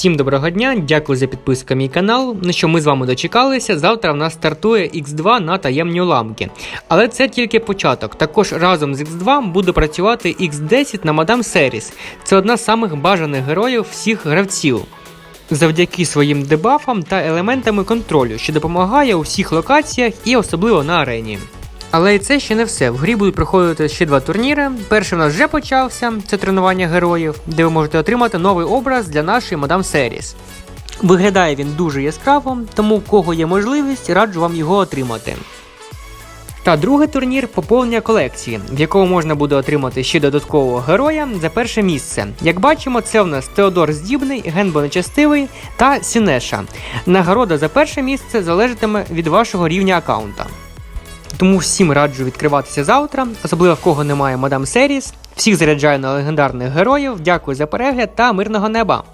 Всім доброго дня, дякую за підписку на мій канал. Ну що ми з вами дочекалися. Завтра в нас стартує X2 на таємні уламки. Але це тільки початок. Також разом з X2 буде працювати X10 на Madame Series. Це одна з самих бажаних героїв всіх гравців. Завдяки своїм дебафам та елементами контролю, що допомагає у всіх локаціях і особливо на арені. Але і це ще не все. В грі будуть проходити ще два турніри. Перший у нас вже почався це тренування героїв, де ви можете отримати новий образ для нашої Мадам Серіс. Виглядає він дуже яскраво, тому у кого є можливість, раджу вам його отримати. Та другий турнір поповнення колекції, в якому можна буде отримати ще додаткового героя за перше місце. Як бачимо, це в нас Теодор Здібний, Генбо Нечестивий та Сінеша. Нагорода за перше місце залежатиме від вашого рівня аккаунта. Тому всім раджу відкриватися завтра, особливо в кого немає Мадам Серіс. Всіх заряджаю на легендарних героїв. Дякую за перегляд та мирного неба!